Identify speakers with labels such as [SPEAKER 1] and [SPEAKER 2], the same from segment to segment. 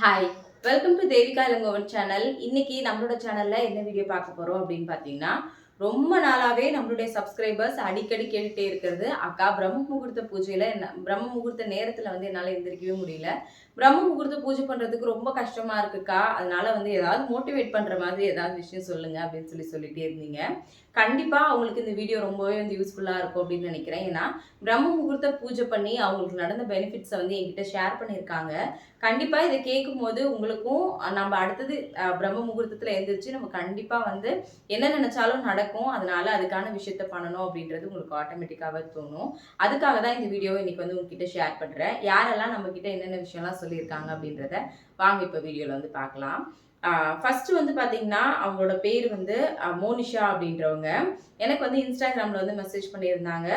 [SPEAKER 1] Hi welcome to Devika Ilangovan channel இன்னைக்கு நம்மளோட சேனல்ல என்ன வீடியோ பார்க்க போறோம் அப்படின்னு பார்த்தீங்கன்னா ரொம்ப நாளாவே நம்மளுடைய சப்ஸ்கிரைபர்ஸ் அடிக்கடி கேட்டுட்டே இருக்கிறது. அக்கா பிரம்ம முகூர்த்த பூஜையில என்ன- பிரம்ம முகூர்த்த நேரத்துல வந்து என்னால எந்திரிக்கவே முடியல. பிரம்ம முகூர்த்த பூஜை பண்றதுக்கு ரொம்ப கஷ்டமா இருக்குக்கா. அதனால வந்து ஏதாவது மோட்டிவேட் பண்ற மாதிரி ஏதாவது விஷயம் சொல்லுங்க அப்படின்னு சொல்லி சொல்லிட்டே இருந்தீங்க. கண்டிப்பாக அவங்களுக்கு இந்த வீடியோ ரொம்பவே வந்து யூஸ்ஃபுல்லாக இருக்கும் அப்படின்னு நினைக்கிறேன். ஏன்னா பிரம்ம முகூர்த்த பூஜை பண்ணி அவங்களுக்கு நடந்த பெனிஃபிட்ஸை வந்து என்கிட்ட ஷேர் பண்ணியிருக்காங்க. கண்டிப்பாக இதை கேட்கும் போது உங்களுக்கும் நம்ம அடுத்தது பிரம்ம முகூர்த்தத்தில் எழுந்திரிச்சு நம்ம கண்டிப்பாக வந்து என்ன நினைச்சாலும் நடக்கும். அதனால அதுக்கான விஷயத்த பண்ணணும் அப்படின்றது உங்களுக்கு ஆட்டோமேட்டிக்காகவே தோணும். அதுக்காக தான் இந்த வீடியோவை இன்னைக்கு வந்து உங்ககிட்ட ஷேர் பண்ணுறேன் யாரெல்லாம் நம்ம என்னென்ன விஷயம்லாம் சொல்லியிருக்காங்க அப்படின்றத வாங்க இப்போ வீடியோவில் வந்து பார்க்கலாம். ஃபஸ்ட்டு வந்து பார்த்தீங்கன்னா அவங்களோட பேர் வந்து மோனிஷா அப்படின்றவங்க. எனக்கு வந்து இன்ஸ்டாகிராமில் வந்து மெசேஜ் பண்ணியிருந்தாங்க.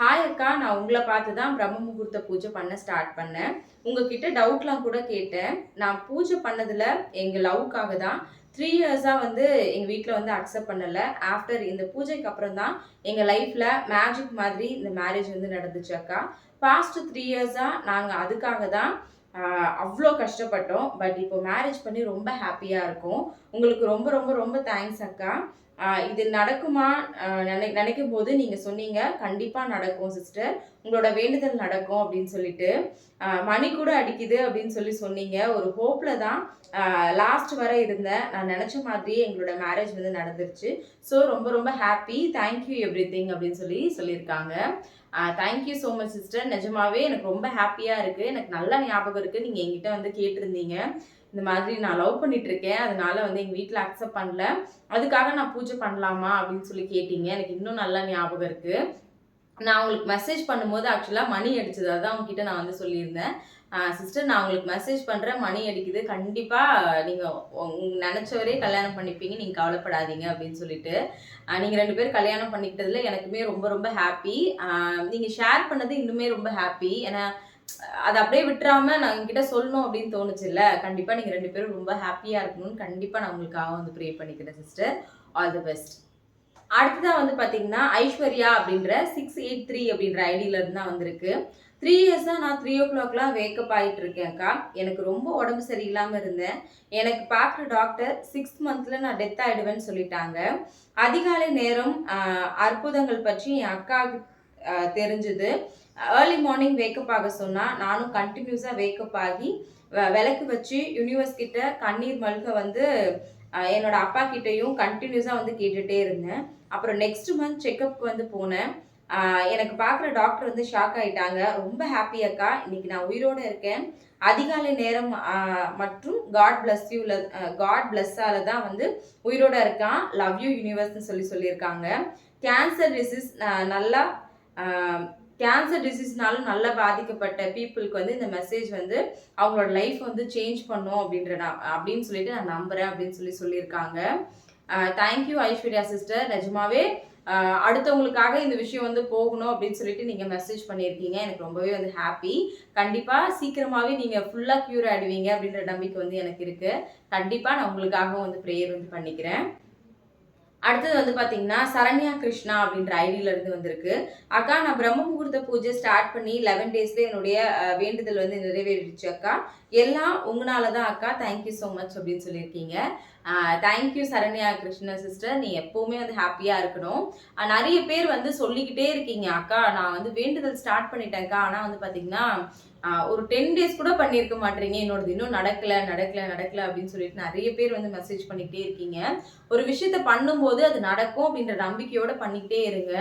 [SPEAKER 1] ஹாய் அக்கா நான் உங்களை பார்த்து தான் பிரம்ம முகூர்த்த பூஜை பண்ண ஸ்டார்ட் பண்ணேன். உங்ககிட்ட டவுட்லாம் கூட கேட்டேன். நான் பூஜை பண்ணதில் எங்கள் லவ்க்காக தான் த்ரீ இயர்ஸாக வந்து எங்கள் வீட்டில் வந்து அக்செப்ட் பண்ணலை. ஆஃப்டர் இந்த பூஜைக்கு அப்புறம் தான் எங்கள் லைஃப்பில் மேஜிக் மாதிரி இந்த மேரேஜ் வந்து நடந்துச்சு அக்கா. பாஸ்ட் த்ரீ இயர்ஸாக நாங்கள் அதுக்காக தான் அவ்வளோ கஷ்டப்பட்டோம். பட் இப்போ மேரேஜ் பண்ணி ரொம்ப ஹாப்பியாக இருக்கும். உங்களுக்கு ரொம்ப ரொம்ப ரொம்ப தேங்க்ஸ் அக்கா. இது நடக்குமா? நினை நினைக்கும் போது நீங்கள் சொன்னீங்க கண்டிப்பாக நடக்கும் சிஸ்டர் உங்களோட வேண்டுதல் நடக்கும் அப்படின்னு சொல்லிட்டு. மணி கூட அடிக்குது அப்படின்னு சொல்லி சொன்னீங்க. ஒரு ஹோப்பில் தான் லாஸ்ட் வரை இருந்தேன். நான் நினச்ச மாதிரியே எங்களோட மேரேஜ் வந்து நடந்துருச்சு. ஸோ ரொம்ப ரொம்ப ஹாப்பி தேங்க்யூ எவ்ரி திங் அப்படின்னு சொல்லி சொல்லியிருக்காங்க. தேங்க்யூ ஸோ மச் சிஸ்டர் நிஜமாவே எனக்கு ரொம்ப ஹாப்பியாக இருக்குது எனக்கு நல்ல ஞாபகம் இருக்குது நீங்கள் எங்கிட்ட வந்து கேட்டிருந்தீங்க. இந்த மாதிரி நான் லவ் பண்ணிட்டு இருக்கேன் அதனால வந்து எங்கள் வீட்டில் அக்செப்ட் பண்ணல. அதுக்காக நான் பூஜை பண்ணலாமா அப்படின்னு சொல்லி கேட்டீங்க. எனக்கு இன்னும் நல்லா ஞாபகம் இருக்குது நான் உங்களுக்கு மெசேஜ் பண்ணும்போது ஆக்சுவலாக மணி அடிச்சது. அதான் உங்ககிட்ட நான் வந்து சொல்லியிருந்தேன். சிஸ்டர் நான் உங்களுக்கு மெசேஜ் பண்ணுறேன் மணி அடிக்குது. கண்டிப்பாக நீங்கள் நினச்சவரே கல்யாணம் பண்ணிப்பீங்க. நீங்கள் கவலைப்படாதீங்க அப்படின்னு சொல்லிட்டு. நீங்கள் ரெண்டு பேரும் கல்யாணம் பண்ணிக்கிட்டதில் எனக்குமே ரொம்ப ரொம்ப ஹாப்பி நீங்கள் ஷேர் பண்ணது இன்னுமே ரொம்ப ஹாப்பி ஏன்னா அதை அப்படியே விட்டுறாம நான் உங்ககிட்ட சொல்லணும் அப்படின்னு தோணுச்சுல்ல? கண்டிப்பா நீங்க ரெண்டு பேரும் ரொம்ப ஹாப்பியாக இருக்கணும்னு கண்டிப்பாக நான் உங்களுக்காக வந்து ப்ரே பண்ணிக்கிறேன் சிஸ்டர் ஆல் தி பெஸ்ட் அடுத்ததாக வந்து பாத்தீங்கன்னா ஐஸ்வர்யா அப்படின்ற சிக்ஸ் எயிட் த்ரீ அப்படின்ற ஐடியில இருந்து தான் வந்திருக்கு. த்ரீ இயர்ஸாக நான் த்ரீ ஓ கிளாக்லாம் வேக்கப் ஆகிட்டு இருக்கேன்க்கா எனக்கு ரொம்ப உடம்பு சரியில்லாமல் இருந்தேன். எனக்கு பார்க்குற டாக்டர் சிக்ஸ் மந்த்தில் நான் டெத் ஆகிடுவேன்னு சொல்லிட்டாங்க. அதிகாலை நேரம் அற்புதங்கள் பற்றி என் அக்காவுக்கு தெரிஞ்சுது. ஏர்லி மார்னிங் வேக்கப் ஆக சொன்னால் நானும் கண்டினியூஸாக வேக்கப் ஆகி வ- விளக்கு வச்சு யூனிவர்ஸ் கிட்ட கண்ணீர் மல்க வந்து என்னோட அப்பா கிட்டேயும் கண்டினியூஸாக வந்து கேட்டுகிட்டே இருந்தேன். அப்புறம் நெக்ஸ்ட் மந்த் செக்கப் வந்து போனேன். எனக்கு பார்க்குற டாக்டர் வந்து ஷாக் ஆகிட்டாங்க ரொம்ப ஹாப்பி அக்கா. இன்னைக்கு நான் உயிரோட இருக்கேன். அதிகாலை நேரம் மற்றும் காட் பிளஸ் யூல காட் பிளஸ்ஸால தான் வந்து உயிரோட இருக்கான். லவ் யூ யூனிவர்ஸ்னு சொல்லி சொல்லியிருக்காங்க. கேன்சர் டிசீஸ் நல்லா கேன்சர் டிசீஸ்னாலும் நல்லா பாதிக்கப்பட்ட பீப்புளுக்கு வந்து இந்த மெசேஜ் வந்து அவங்களோட லைஃப் வந்து சேஞ்ச் பண்ணும் அப்படின்ற நான் அப்படின்னு சொல்லிட்டு நான் நம்புறேன் அப்படின்னு சொல்லி சொல்லியிருக்காங்க. தேங்க்யூ ஐஸ்வர்யா சிஸ்டர் நிஜமாவே அடுத்தவங்களுக்காக இந்த விஷயம் வந்து போகணும் அப்படின்னு சொல்லிட்டு நீங்கள் மெசேஜ் பண்ணியிருக்கீங்க. எனக்கு ரொம்பவே வந்து ஹாப்பி கண்டிப்பாக சீக்கிரமாகவே நீங்கள் ஃபுல்லாக க்யூர் ஆகிடுவீங்க அப்படின்ற நம்பிக்கை வந்து எனக்கு இருக்குது கண்டிப்பாக நான் உங்களுக்காகவும் வந்து ப்ரேயர் வந்து பண்ணிக்கிறேன். அடுத்தது வந்து பார்த்தீங்கன்னா சரண்யா கிருஷ்ணா அப்படின்ற ஐடியில இருந்து வந்திருக்கு. அக்கா நான் பிரம்ம முகூர்த்த பூஜை ஸ்டார்ட் பண்ணி லெவன் டேஸ்ல என்னுடைய வேண்டுதல் வந்து நிறைவேறிடுச்சு அக்கா. எல்லாம் உங்களால தான் அக்கா தேங்க்யூ ஸோ மச் அப்படின்னு சொல்லியிருக்கீங்க. தேங்க்யூ சரண்யா கிருஷ்ணா சிஸ்டர் நீ எப்பவுமே வந்து ஹாப்பியாக இருக்கணும். நிறைய பேர் வந்து சொல்லிக்கிட்டே இருக்கீங்க. அக்கா நான் வந்து வேண்டுதல் ஸ்டார்ட் பண்ணிட்டேன்க்கா ஆனால் வந்து பார்த்தீங்கன்னா ஒரு டென் டேஸ் கூட பண்ணியிருக்க மாட்டீங்க. என்னோடது இன்னும் நடக்கல நடக்கல நடக்கல அப்படின்னு சொல்லிட்டு நிறைய பேர் வந்து மெசேஜ் பண்ணிக்கிட்டே இருக்கீங்க. ஒரு விஷயத்த பண்ணும்போது அது நடக்கும் அப்படின்ற நம்பிக்கையோட பண்ணிக்கிட்டே இருங்க.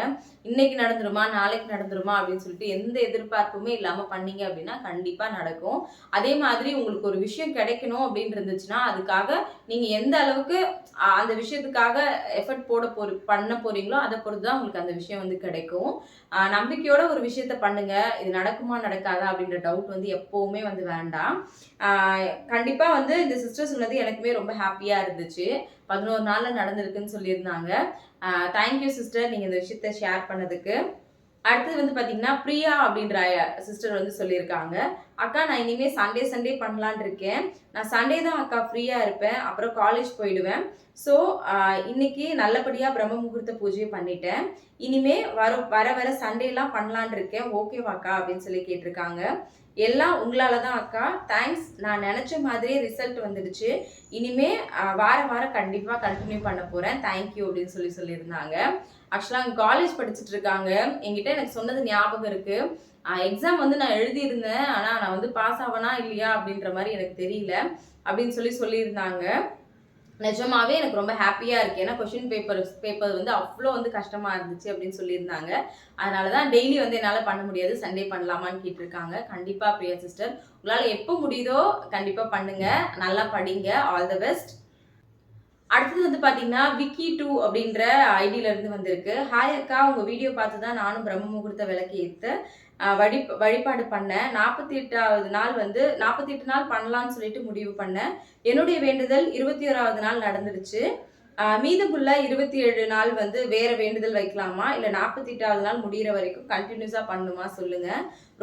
[SPEAKER 1] இன்னைக்கு நடந்துருமா நாளைக்கு நடந்துருமா அப்படின்னு சொல்லிட்டு எந்த எதிர்பார்ப்புமே இல்லாம பண்ணீங்க அப்படின்னா கண்டிப்பா நடக்கும். அதே மாதிரி உங்களுக்கு ஒரு விஷயம் கிடைக்கணும் அப்படின்னு இருந்துச்சுன்னா அதுக்காக நீங்க எந்த அளவுக்கு அந்த விஷயத்துக்காக எஃபர்ட் போட போற பண்ண போறீங்களோ அதை பொறுத்து தான் உங்களுக்கு அந்த விஷயம் வந்து கிடைக்கும். நம்பிக்கையோட ஒரு விஷயத்த பண்ணுங்க. இது நடக்குமா நடக்காதா அப்படின்ற டவுட் வந்து எப்போவுமே வந்து வேண்டாம். கண்டிப்பாக வந்து இந்த சிஸ்டர் சொன்னது எனக்குமே ரொம்ப ஹாப்பியாக இருந்துச்சு. பதினோரு நாளில் நடந்திருக்குன்னு சொல்லியிருந்தாங்க. தேங்க்யூ சிஸ்டர் நீங்கள் இந்த விஷயத்த ஷேர் பண்ணதுக்கு. அடுத்தது வந்து பார்த்தீங்கன்னா பிரியா அப்படின்ற சிஸ்டர் வந்து சொல்லியிருக்காங்க. அக்கா நான் இனிமே சண்டே சண்டே பண்ணலான் இருக்கேன். நான் சண்டே தான் அக்கா ஃப்ரீயாக இருப்பேன். அப்புறம் காலேஜ் போயிடுவேன். ஸோ இன்னைக்கு நல்லபடியாக பிரம்ம முகூர்த்த பூஜையை பண்ணிட்டேன். இனிமே வர வர வர சண்டேலாம் பண்ணலான் இருக்கேன். ஓகேவாக்கா அப்படின்னு சொல்லி கேட்டிருக்காங்க. எல்லாம் உங்களால தான் அக்கா. தேங்க்ஸ் நான் நினச்ச மாதிரியே ரிசல்ட் வந்துடுச்சு. இனிமே வார வாரம் கண்டிப்பாக கண்டினியூ பண்ண போகிறேன் தேங்க்யூ அப்படின்னு சொல்லி சொல்லியிருந்தாங்க. ஆக்சுவலாக அங்கே காலேஜ் படிச்சுட்டு இருக்காங்க. என்கிட்ட எனக்கு சொன்னது ஞாபகம் இருக்குது எக்ஸாம் வந்து நான் எழுதியிருந்தேன். ஆனால் நான் வந்து பாஸ் ஆவனா இல்லையா அப்படின்ற மாதிரி எனக்கு தெரியல அப்படின்னு சொல்லி சொல்லியிருந்தாங்க. நிஜமாவே எனக்கு ரொம்ப ஹாப்பியாக இருக்குது ஏன்னா கொஷின் பேப்பர் பேப்பர் வந்து அவ்வளோ வந்து கஷ்டமாக இருந்துச்சு அப்படின்னு சொல்லியிருந்தாங்க. அதனால தான் டெய்லி வந்து என்னால் பண்ண முடியாது. சண்டே பண்ணலாமான்னு கேட்டிருக்காங்க. கண்டிப்பாக பிரியா சிஸ்டர் உங்களால் எப்போ முடியுதோ கண்டிப்பாக பண்ணுங்கள் நல்லா படிங்க. ஆல் த பெஸ்ட் அடுத்தது வந்து பார்த்தீங்கன்னா விக்கி டூ அப்படின்ற ஐடியிலேருந்து வந்திருக்கு. ஹாய் அக்கா. உங்கள் வீடியோ பார்த்து தான் நானும் பிரம்ம முகூர்த்த விளக்கு ஏற்று வழி வழிபாடு பண்ணேன் நாற்பத்தி எட்டாவது நாள் வந்து நாற்பத்தி எட்டு நாள் பண்ணலான்னு சொல்லிட்டு முடிவு பண்ணேன். என்னுடைய வேண்டுதல் இருபத்தி ஓராவது நாள் நடந்துடுச்சு மீதமுள்ள இருபத்தி ஏழு நாள் வந்து வேற வேண்டுதல் வைக்கலாமா? இல்லை நாற்பத்தி எட்டாவது நாள் முடிகிற வரைக்கும் கண்டினியூஸாக பண்ணுமா சொல்லுங்க.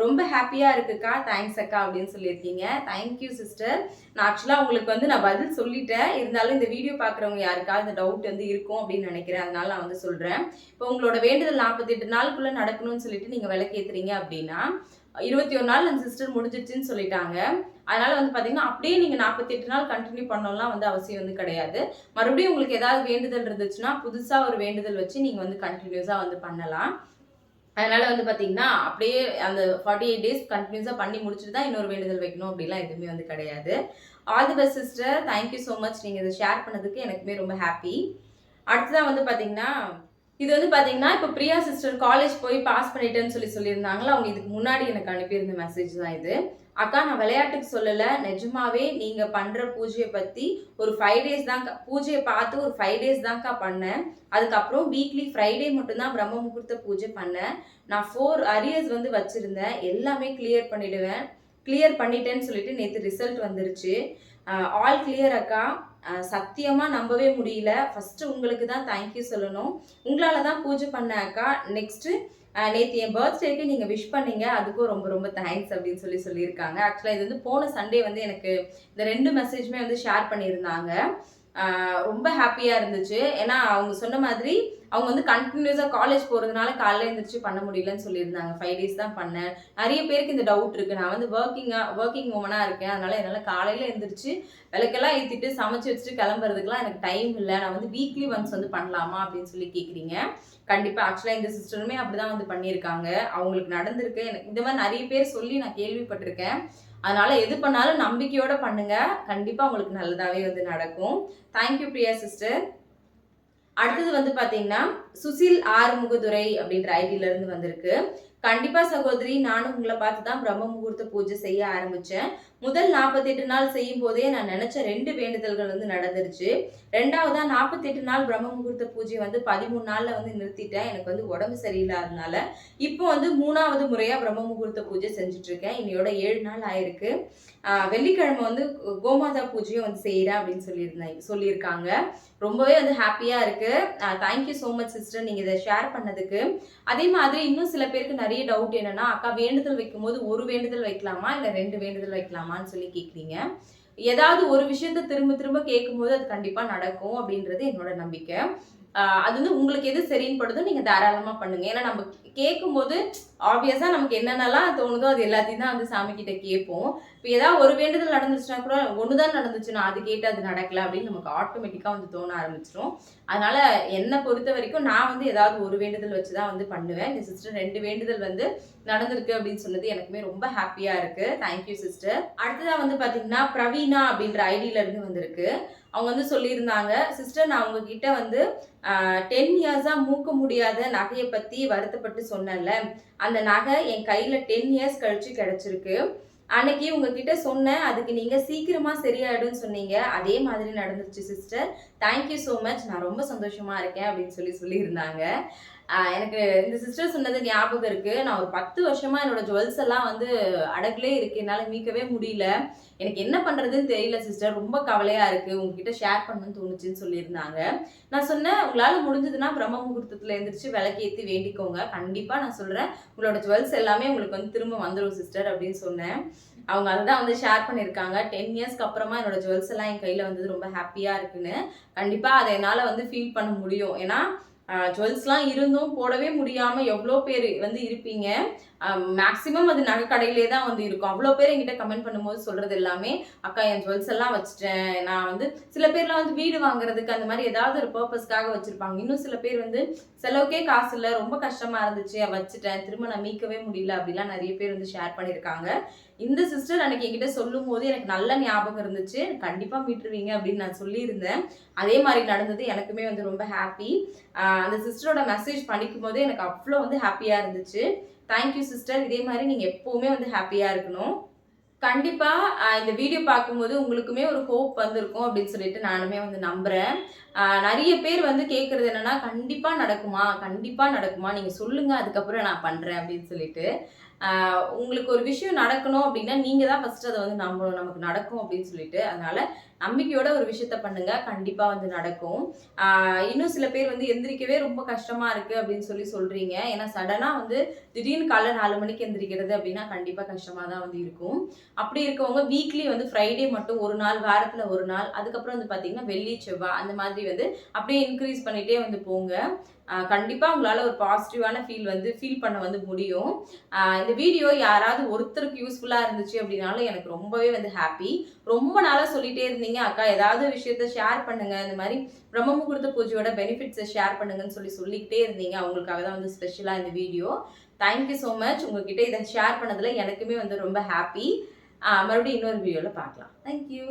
[SPEAKER 1] ரொம்ப ஹாப்பியாக இருக்குக்கா. தேங்க்ஸ் அக்கா அப்படின்னு சொல்லியிருக்கீங்க. தேங்க்யூ சிஸ்டர் நான் ஆக்சுவலாக உங்களுக்கு வந்து நான் பதில் சொல்லிட்டேன். இருந்தாலும் இந்த வீடியோ பார்க்குறவங்க யாருக்காவது இந்த டவுட் வந்து இருக்கும் அப்படின்னு நினைக்கிறேன். அதனால நான் வந்து சொல்கிறேன் இப்போ உங்களோட வேண்டுதல் நாற்பத்தெட்டு நாளுக்குள்ளே நடக்கணும்னு சொல்லிட்டு நீங்கள் விளக்கேத்துறீங்க அப்படின்னா இருபத்தி ஒரு நாள் அந்த சிஸ்டர் முடிஞ்சிடுச்சுன்னு சொல்லிட்டாங்க. அதனால வந்து பார்த்தீங்கன்னா அப்படியே நீங்கள் நாற்பத்தெட்டு நாள் கண்டினியூ பண்ணலாம் வந்து அவசியம் வந்து கிடையாது. மறுபடியும் உங்களுக்கு ஏதாவது வேண்டுதல் இருந்துச்சுன்னா புதுசாக ஒரு வேண்டுதல் வச்சு நீங்கள் வந்து கண்டினியூஸாக வந்து பண்ணலாம். அதனால வந்து பார்த்தீங்கன்னா அப்படியே அந்த ஃபார்ட்டி எயிட் டேஸ் கண்டினியூஸாக பண்ணி முடிச்சுட்டு தான் இன்னொரு வேண்டுதல் வைக்கணும் அப்படிலாம் எதுவுமே வந்து கிடையாது. All the best sister thank you so much நீங்கள் இதை ஷேர் பண்ணதுக்கு எனக்குமே ரொம்ப ஹாப்பி அடுத்ததான் வந்து பார்த்தீங்கன்னா இது வந்து பார்த்தீங்கன்னா இப்போ பிரியா சிஸ்டர் காலேஜ் போய் பாஸ் பண்ணிட்டேன்னு சொல்லி சொல்லியிருந்தாங்களா? அவங்க இதுக்கு முன்னாடி எனக்கு அனுப்பியிருந்த மெசேஜ் தான் இது. அக்கா நான் விளையாட்டுக்கு சொல்லலை. நிஜமாவே நீங்கள் பண்ணுற பூஜையை பற்றி ஒரு ஃபைவ் டேஸ் தான் பூஜையை பார்த்து ஒரு ஃபைவ் டேஸ் தான்க்கா பண்ணேன். அதுக்கப்புறம் வீக்லி ஃப்ரைடே மட்டும்தான் பிரம்ம முகூர்த்த பூஜை பண்ணேன். நான் ஃபோர் அரியர்ஸ் வந்து வச்சுருந்தேன். எல்லாமே கிளியர் பண்ணிடுவேன். கிளியர் பண்ணிட்டேன்னு சொல்லிட்டு நேற்று ரிசல்ட் வந்துருச்சு. ஆல் கிளியர் அக்கா. சத்தியமாக நம்பவே முடியல. ஃபஸ்ட்டு உங்களுக்கு தான் தேங்க்யூ சொல்லணும். உங்களால தான் பூஜை பண்ண அக்கா. நேற்று என் பர்த்டேக்கு நீங்கள் விஷ் பண்ணீங்க. அதுக்கும் ரொம்ப ரொம்ப தேங்க்ஸ் அப்படின்னு சொல்லி சொல்லியிருக்காங்க. ஆக்சுவலாக இது வந்து போன சண்டே வந்து எனக்கு இந்த ரெண்டு மெசேஜுமே வந்து ஷேர் பண்ணியிருந்தாங்க. ரொம்ப ஹாப்பியாக இருந்துச்சு. ஏன்னா அவங்க சொன்ன மாதிரி அவங்க வந்து கண்டினியூஸாக காலேஜ் போகிறதுனால காலைல எழுந்திரிச்சு பண்ண முடியலன்னு சொல்லியிருந்தாங்க. ஃபைவ் டேஸ் தான் பண்ணேன். நிறைய பேருக்கு இந்த டவுட் இருக்குது நான் வந்து ஒர்க்கிங்காக ஒர்க்கிங் உமனாக இருக்கேன். அதனால் என்னால் காலையில் எழுந்திரிச்சு விளக்கெல்லாம் ஏற்றிட்டு சமைச்சு வச்சுட்டு கிளம்புறதுக்குலாம் எனக்கு டைம் இல்லை. நான் வந்து வீக்லி ஒன்ஸ் வந்து பண்ணலாமா அப்படின்னு சொல்லி கேட்குறீங்க கண்டிப்பாக ஆக்சுவலாக இந்த சிஸ்டருமே அப்படி தான் வந்து பண்ணியிருக்காங்க. அவங்களுக்கு நடந்திருக்கு. எனக்கு இந்த மாதிரி நிறைய பேர் சொல்லி நான் கேள்விப்பட்டிருக்கேன். அதனால எது பண்ணாலும் நம்பிக்கையோட பண்ணுங்க. கண்டிப்பாக உங்களுக்கு நல்லதாகவே வந்து நடக்கும். தேங்க்யூ பிரியா சிஸ்டர் அடுத்தது வந்து பார்த்தீங்கன்னா சுசில் ஆறுமுகதுரை அப்படின்ற ஐடியில இருந்து வந்திருக்கு. கண்டிப்பா சகோதரி நானும் உங்களை பார்த்து தான் பிரம்ம முகூர்த்த பூஜை செய்ய ஆரம்பிச்சேன். முதல் நாற்பத்தெட்டு நாள் செய்யும் போதே நான் நினைச்ச ரெண்டு வேண்டுதல்கள் வந்து நடந்துருச்சு. ரெண்டாவதா நாற்பத்தெட்டு நாள் பிரம்ம முகூர்த்த பூஜை வந்து பதிமூணு நாள்ல வந்து நிறுத்திட்டேன். எனக்கு வந்து உடம்பு சரியில்லாதனால இப்போ வந்து மூணாவது முறையா பிரம்ம முகூர்த்த பூஜை செஞ்சுட்டு இருக்கேன் இன்னையோட ஏழு நாள் ஆயிருக்கு. வெள்ளிக்கிழமை வந்து கோமாதா பூஜையும் வந்து செய்கிறேன் அப்படின்னு சொல்லியிருந்தேன். சொல்லியிருக்காங்க. ரொம்பவே வந்து ஹாப்பியாக இருக்குது தேங்க்யூ ஸோ மச் சிஸ்டர் நீங்கள் இதை ஷேர் பண்ணதுக்கு. அதே மாதிரி இன்னும் சில பேருக்கு நிறைய டவுட் என்னன்னா அக்கா வேண்டுதல் வைக்கும்போது ஒரு வேண்டுதல் வைக்கலாமா? இல்லை ரெண்டு வேண்டுதல் வைக்கலாமா? வைக்கலாமான்னு சொல்லி கேட்குறீங்க ஏதாவது ஒரு விஷயத்த திரும்ப திரும்ப கேட்கும்போது அது கண்டிப்பாக நடக்கும் அப்படின்றது என்னோட நம்பிக்கை. அது வந்து உங்களுக்கு எது சரின்னு படுதோ நீங்கள் தாராளமாக பண்ணுங்கள் ஏன்னா நம்ம கேட்கும்போது ஆப்வியஸாக நமக்கு என்னென்னலாம் தோணுதோ அது எல்லாத்தையும் தான் வந்து சாமி கிட்ட கேட்போம் இப்போ ஏதாவது ஒரு வேண்டுதல் நடந்துச்சுன்னா கூட ஒன்று தான் நடந்துச்சுன்னா அது கேட்டு அது நடக்கல அப்படின்னு நமக்கு ஆட்டோமேட்டிக்காக வந்து தோண ஆரம்பிச்சிடும் அதனால என்னை பொறுத்த வரைக்கும் நான் வந்து ஏதாவது ஒரு வேண்டுதல் வச்சு தான் வந்து பண்ணுவேன். என் சிஸ்டர் ரெண்டு வேண்டுதல் வந்து நடந்திருக்கு அப்படின்னு சொன்னது எனக்குமே ரொம்ப ஹாப்பியாக இருக்கு. தேங்க்யூ சிஸ்டர் அடுத்ததாக வந்து பார்த்தீங்கன்னா பிரவீனா அப்படின்ற ஐடியில இருந்து வந்திருக்கு. அவங்க வந்து சொல்லியிருந்தாங்க சிஸ்டர் நான் உங்ககிட்ட வந்து டென் இயர்ஸாக மூக்க முடியாத நகையை பற்றி வருத்தப்பட்டு சொன்னேன்ல. அந்த நகை என் கையில் டென் இயர்ஸ் கழிச்சு கிடச்சிருக்கு. அன்னைக்கு உங்ககிட்ட சொன்னேன் அதுக்கு நீங்கள் சீக்கிரமாக சரியாயிடும்னு சொன்னீங்க. அதே மாதிரி நடந்துருச்சு சிஸ்டர் தேங்க்யூ ஸோ மச் நான் ரொம்ப சந்தோஷமாக இருக்கேன் அப்படின்னு சொல்லி சொல்லியிருந்தாங்க. எனக்கு இந்த சிஸ்டர் சொன்னது ஞாபகம் இருக்குது நான் ஒரு பத்து வருஷமாக என்னோடய ஜுவல்ஸ் எல்லாம் வந்து அடகுலே இருக்கு. என்னால் மீட்கவே முடியல. எனக்கு என்ன பண்ணுறதுன்னு தெரியல சிஸ்டர் ரொம்ப கவலையாக இருக்குது உங்ககிட்ட ஷேர் பண்ணணும்னு தோணுச்சுன்னு சொல்லியிருந்தாங்க. நான் சொன்னேன் உங்களால் முடிஞ்சதுன்னா பிரம்ம முகூர்த்தத்தில் எழுந்திரிச்சு விளக்கேற்றி வேண்டிக்கோங்க. கண்டிப்பாக நான் சொல்கிறேன் உங்களோட ஜுவல்ஸ் எல்லாமே உங்களுக்கு வந்து திரும்ப வந்துடும் சிஸ்டர் அப்படின்னு சொன்னேன். அவங்க அதுதான் வந்து ஷேர் பண்ணியிருக்காங்க. டென் இயர்ஸ்க்கு அப்புறமா என்னோட ஜுவல்ஸ் எல்லாம் என் கையில் வந்தது ரொம்ப ஹாப்பியாக இருக்குன்னு. கண்டிப்பாக அதை என்னால் வந்து ஃபீல் பண்ண முடியும். ஏன்னா ஜுவல்ஸ்லாம் இருந்தும் போடவே முடியாமல் எவ்வளோ பேர் வந்து இருப்பீங்க? மேக்ஸிமம் அது நகை கடையிலே தான் வந்து இருக்கும். அவ்வளோ பேர் என்கிட்ட கமெண்ட் பண்ணும்போது சொல்கிறது எல்லாமே அக்கா என் ஜுவல்ஸ் எல்லாம் வச்சுட்டேன். நான் வந்து சில பேர்லாம் வந்து வீடு வாங்குறதுக்கு அந்த மாதிரி ஏதாவது ஒரு பர்பஸ்க்காக வச்சுருப்பாங்க. இன்னும் சில பேர் வந்து செலவுக்கே காசு இல்லை ரொம்ப கஷ்டமாக இருந்துச்சு வச்சுட்டேன். திரும்ப நான் மீட்கவே முடியல அப்படிலாம் நிறைய பேர் வந்து ஷேர் பண்ணியிருக்காங்க. இந்த சிஸ்டர் அன்னைக்கு என்கிட்ட சொல்லும் போது எனக்கு நல்ல ஞாபகம் இருந்துச்சு. கண்டிப்பாக மீட்டுருவீங்க அப்படின்னு நான் சொல்லியிருந்தேன். அதே மாதிரி நடந்தது எனக்குமே வந்து ரொம்ப ஹாப்பி அந்த சிஸ்டரோட மெசேஜ் பண்ணிக்கும் போதே எனக்கு அவ்வளோ வந்து ஹாப்பியாக இருந்துச்சு. தேங்க்யூ சிஸ்டர் இதே மாதிரி நீங்கள் எப்போவுமே வந்து ஹாப்பியாக இருக்கணும். கண்டிப்பாக இந்த வீடியோ பார்க்கும்போது உங்களுக்குமே ஒரு ஹோப் வந்திருக்கும் அப்படின்னு சொல்லிட்டு நானுமே வந்து நம்புகிறேன் நிறைய பேர் வந்து கேட்குறது என்னென்னா கண்டிப்பாக நடக்குமா? கண்டிப்பாக நடக்குமா? நீங்கள் சொல்லுங்கள் அதுக்கப்புறம் நான் பண்ணுறேன் அப்படின்னு சொல்லிட்டு. உங்களுக்கு ஒரு விஷயம் நடக்கணும் அப்படின்னா நீங்கள் தான் ஃபஸ்ட்டு அதை வந்து நம்ம நமக்கு நடக்கும் அப்படின்னு சொல்லிட்டு. அதனால் நம்பிக்கையோட ஒரு விஷயத்த பண்ணுங்க. கண்டிப்பாக வந்து நடக்கும். இன்னும் சில பேர் வந்து எந்திரிக்கவே ரொம்ப கஷ்டமாக இருக்குது அப்படின்னு சொல்லி சொல்கிறீங்க ஏன்னா சடனாக வந்து திடீர்னு காலைல நாலு மணிக்கு எந்திரிக்கிறது அப்படின்னா கண்டிப்பாக கஷ்டமாக தான் வந்து இருக்கும். அப்படி இருக்கவங்க வீக்லி வந்து ஃப்ரைடே மட்டும் ஒரு நாள் வாரத்தில் ஒரு நாள் அதுக்கப்புறம் வந்து பார்த்தீங்கன்னா வெள்ளி செவ்வாய் அந்த மாதிரி வந்து அப்படியே இன்க்ரீஸ் பண்ணிகிட்டே வந்து போங்க. கண்டிப்பாக உங்களால் ஒரு பாசிட்டிவான ஃபீல் வந்து ஃபீல் பண்ண வந்து முடியும். இந்த வீடியோ யாராவது ஒருத்தருக்கு யூஸ்ஃபுல்லாக இருந்துச்சு அப்படின்னாலும் எனக்கு ரொம்பவே வந்து ஹாப்பி ரொம்ப நாளாக சொல்லிட்டே இருந்தீங்க அக்கா ஏதாவது விஷயத்த ஷேர் பண்ணுங்கள் இந்த மாதிரி பிரம்ம முகூர்த்த பூஜையோட பெனிஃபிட்ஸை ஷேர் பண்ணுங்கன்னு சொல்லி சொல்லிக்கிட்டே இருந்தீங்க. அவங்களுக்காக தான் வந்து ஸ்பெஷலாக இந்த வீடியோ தேங்க்யூ ஸோ மச் உங்ககிட்ட இதை ஷேர் பண்ணதில் எனக்குமே வந்து ரொம்ப ஹாப்பி மறுபடியும் இன்னொரு வீடியோவில் பார்க்கலாம். தேங்க்யூ